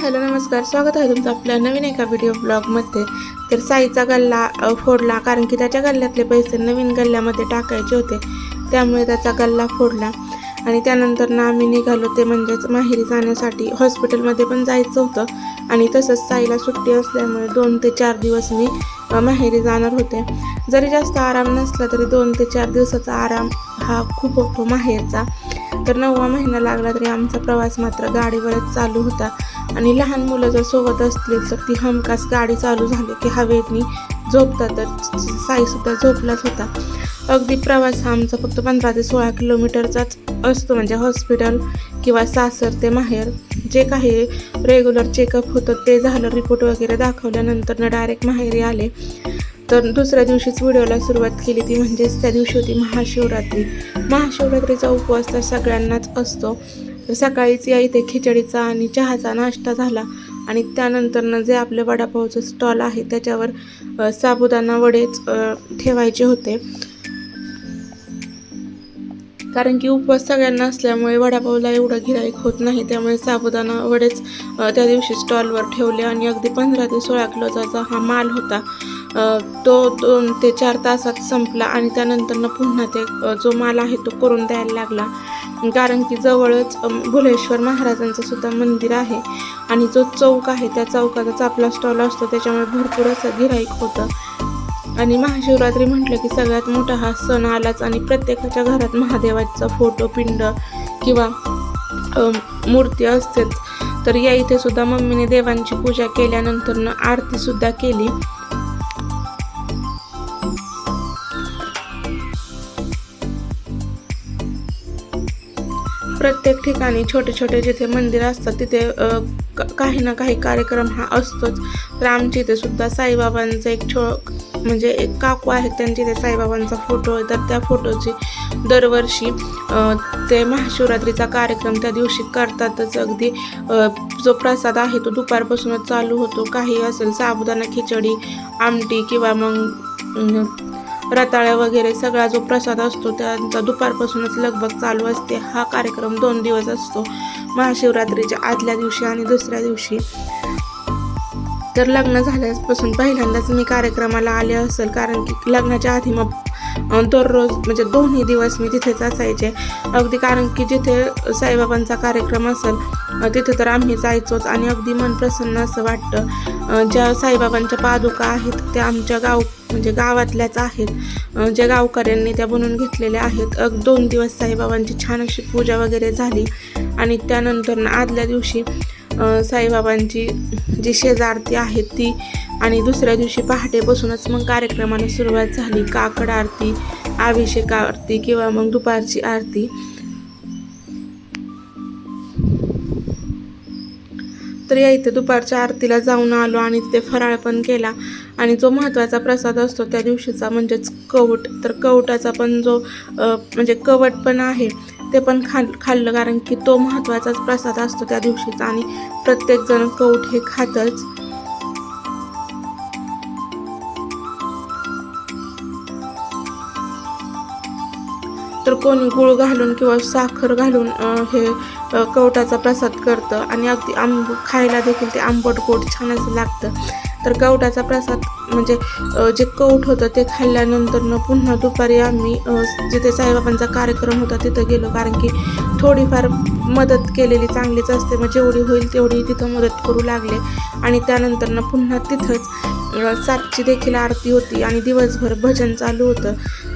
Hello नमस्कार. स्वागत आहे तुमचं आपल्या नवीन एका व्हिडिओ ब्लॉगमध्ये तर साईचा गल्ला फोडला कारण की त्याच्या गल्ल्यातले पैसे नवीन गल्ल्यामध्ये टाकायचे होते. त्यामुळे त्याचा गल्ला फोडला. आणि त्यानंतर ना आम्ही निघालो ते म्हणजेच माहेरी जाण्यासाठी हॉस्पिटलमध्ये पण जायचं होतं. आणि तसंच साईला सुट्टी असल्यामुळे दोन ते चार दिवस मी माहेरी जाणार होते. जरी जास्त आराम नसला तरी दोन ते चार दिवसाचा आराम हा खूप होतो माहेरचा. तर नववा महिना लागला तरी आमचा प्रवास मात्र गाडीवरच चालू होता. आणि लहान मुलं जर सोबत असतील तर ती हमखास गाडी चालू झाली की हवेतनी झोपतातच साईसुद्धा झोपलाच होता. अगदी प्रवास हा आमचा फक्त पंधरा ते सोळा किलोमीटरचाच असतो. म्हणजे हॉस्पिटल किंवा सासर ते माहेर जे काही रेग्युलर चेकअप होतं ते झालं. रिपोर्ट वगैरे दाखवल्यानंतर डायरेक्ट माहेरी आले. तर दुसऱ्या दिवशीच व्हिडिओला सुरुवात केली ती म्हणजेच त्या दिवशी होती महाशिवरात्री. महाशिवरात्रीचा उपवास तर सगळ्यांनाच असतो. सकाळीच या इथे खिचडीचा आणि चहाचा नाश्ता झाला. आणि त्यानंतरनं जे आपलं वडापावचं स्टॉल आहे त्याच्यावर साबुदाणा वडेच ठेवायचे होते. कारण की उपवास सगळ्यांना असल्यामुळे वडापावला एवढं गिराईक होत नाही त्यामुळे साबुदाणा वडेच त्या दिवशी स्टॉलवर ठेवले आणि अगदी पंधरा ते सोळा किलोचा हा माल होता तो दोन ते चार तासात संपला आणि त्यानंतरनं पुन्हा ते जो माल आहे तो करून द्यायला लागला. कारण की जवळच भुलेश्वर महाराजांचं सुद्धा मंदिर आहे आणि जो चौक आहे त्या चौकाचाच आपला स्टॉल असतो. त्याच्यामुळे भरपूर असं गिराईक होतं. आणि महाशिवरात्री म्हटलं की सगळ्यात मोठा हा सण आलाच आणि प्रत्येकाच्या घरात महादेवाचा फोटो पिंड किंवा मूर्ती असतेच. तर या इथे सुद्धा मम्मीने देवांची पूजा केल्यानंतरनं आरतीसुद्धा केली. प्रत्येक ठिकाणी छोटे छोटे जिथे मंदिर असतात तिथे काही ना काही कार्यक्रम हा असतोच. तर आमच्या इथे सुद्धा साईबाबांचं एक छो म्हणजे एक काकू आहेत त्यांच्या इथे साईबाबांचा फोटो आहे. तर त्या फोटोची दरवर्षी ते महाशिवरात्रीचा कार्यक्रम त्या दिवशी करतातच. अगदी जो प्रसाद आहे तो दुपारपासूनच चालू होतो. काही असेल साबुदाणा खिचडी आमटी किंवा मग रताळ्या वगैरे सगळा जो प्रसाद असतो त्यांचा दुपारपासूनच लगबग चालू असते. हा कार्यक्रम दोन दिवस असतो. महाशिवरात्रीच्या आदल्या दिवशी आणि दुसऱ्या दिवशी. तर लग्न झाल्यापासून पहिल्यांदाच मी कार्यक्रमाला आले असेल कारण की लग्नाच्या आधी मग दररोज म्हणजे दोन्ही दिवस मी तिथेच असायचे. अगदी कारण की जिथे साईबाबांचा कार्यक्रम असेल तिथे तर आम्ही जायचोच आणि अगदी मन प्रसन्न असं वाटतं. ज्या साईबाबांच्या पादुका आहेत त्या आमच्या गाव म्हणजे गावातल्याच आहेत. ज्या गावकऱ्यांनी त्या बनवून घेतलेल्या आहेत. अग दोन दिवस साईबाबांची छान अशी पूजा वगैरे झाली आणि त्यानंतर आदल्या दिवशी साईबाबांची जी शेजारती आहे ती आणि दुसऱ्या दिवशी पहाटेपासूनच मग कार्यक्रमाला सुरुवात झाली. काकड आरती अभिषेक आरती किंवा मग दुपारची आरती. तर या इथे दुपारच्या आरतीला जाऊन आलो आणि तिथे फराळ पण केला. आणि जो महत्त्वाचा प्रसाद असतो त्या दिवशीचा म्हणजेच कवट. तर कवटाचा पण जो म्हणजे कवट पण आहे ते पण खाल खाल्लं कारण की तो महत्त्वाचाच प्रसाद असतो त्या दिवशीचा आणि प्रत्येकजण कवट हे खातच. तर कोणी गुळ घालून किंवा साखर घालून हे अ, कवटाचा प्रसाद करतं आणि अगदी आंब खायला देखील ते आंबट गोड छान असं लागतं. तर कवटाचा प्रसाद म्हणजे जे कवट होतं ते खाल्ल्यानंतर पुन्हा दुपारी आम्ही जिथे साईबाबांचा कार्यक्रम होता तिथं गेलो. कारण की थोडीफार मदत केलेली चांगलीच असते. मग जेवढी होईल तेवढी तिथं मदत करू लागले. आणि त्यानंतर पुन्हा तिथंच सातची देखील आरती होती आणि दिवसभर भजन चालू होतं.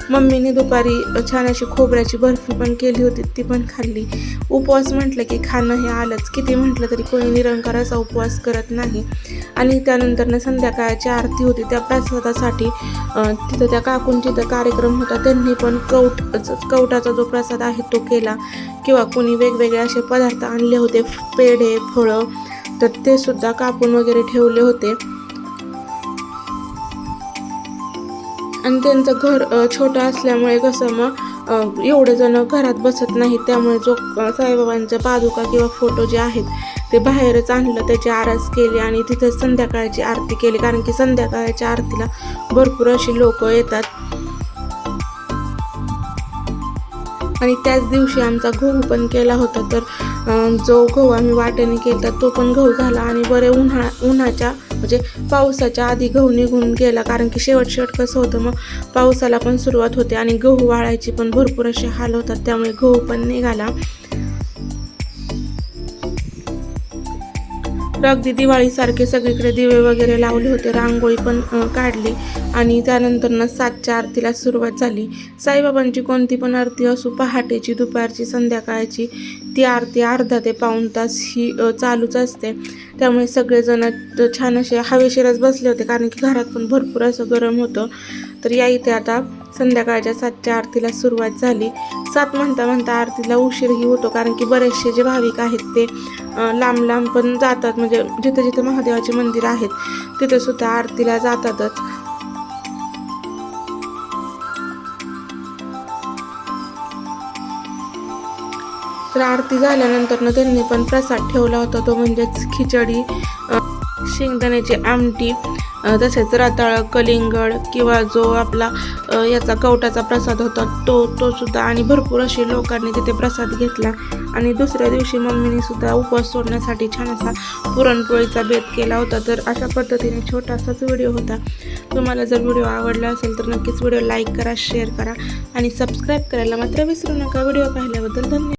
मम्मीने दुपारी छान अशी खोबऱ्याची बर्फी पण केली होती ती पण खाल्ली. उपवास म्हटलं की खाणं हे आलंच. किती म्हटलं तरी कोणी निरंकाराचा उपवास करत नाही. आणि त्यानंतरनं संध्याकाळची आरती होती त्या प्रसादासाठी तिथं त्या काकूंची जिथं कार्यक्रम होता त्यांनी पण कौट कवटाचा जो प्रसाद आहे तो केला. किंवा कोणी वेगवेगळे असे पदार्थ आणले होते पेढे फळं तर ते सुद्धा कापून वगैरे ठेवले होते. आणि त्यांचं घर छोटं असल्यामुळे कसं मग एवढे जण घरात बसत नाहीत. त्यामुळे जो साईबाबांच्या पादुका किंवा फोटो जे आहेत ते बाहेरच आणलं त्याची आरास केली आणि तिथे संध्याकाळची आरती केली. कारण की संध्याकाळच्या आरतीला भरपूर अशी लोक येतात. आणि त्याच दिवशी आमचा गहू पण केला होता. तर जो गहू आम्ही वाटेने केला तो पण गहू झाला आणि बरे उन्हा उन्हाच्या म्हणजे पावसाच्या आधी गहू निघून गेला कारण की शेवट शेवट कसं होतं मग पावसाला पण सुरुवात होते आणि गहू वाळायची पण भरपूर असे हाल होतात त्यामुळे गहू पण निघाला. तर अगदी दिवाळीसारखे सगळीकडे दिवे वगैरे लावले होते रांगोळी पण काढली. आणि त्यानंतर ना सातच्या आरतीला सुरुवात झाली. साईबाबांची कोणती पण आरती असो पहाटेची दुपारची संध्याकाळची ती आरती अर्धा ते पाऊण तास ही चालूच असते. त्यामुळे सगळेजण छान असे हवेशीरच बसले होते कारण की घरात पण भरपूर असं गरम होतं. तर या इथे आता संध्याकाळच्या सातच्या आरतीला सुरुवात झाली. सात म्हणता म्हणता आरतीला उशीरही होतो कारण की बरेचसे जे भाविक आहेत ते लांब लांब पण जातात. म्हणजे जिथे जिथे महादेवाचे मंदिर आहेत तिथेसुद्धा आरतीला जातातच. तर आरती झाल्यानंतर ना त्यांनी पण प्रसाद ठेवला होता. तो म्हणजेच खिचडी शेंगदाण्याची आमटी तसेच रताळ कलिंगड किंवा जो आपला याचा कवटाचा प्रसाद होता तो तो सुद्धा आणि भरपूर असे लोकांनी तिथे प्रसाद घेतला. आणि दुसऱ्या दिवशी मम्मीने सुद्धा उपवास सोडण्यासाठी छान असा पुरणपोळीचा बेत केला होता. तर अशा पद्धतीने छोटासाच व्हिडिओ होता. तुम्हाला जर व्हिडिओ आवडला असेल तर नक्कीच व्हिडिओ लाईक करा शेअर करा आणि सबस्क्राईब करायला मात्र विसरू नका. व्हिडिओ पाहिल्याबद्दल धन्यवाद.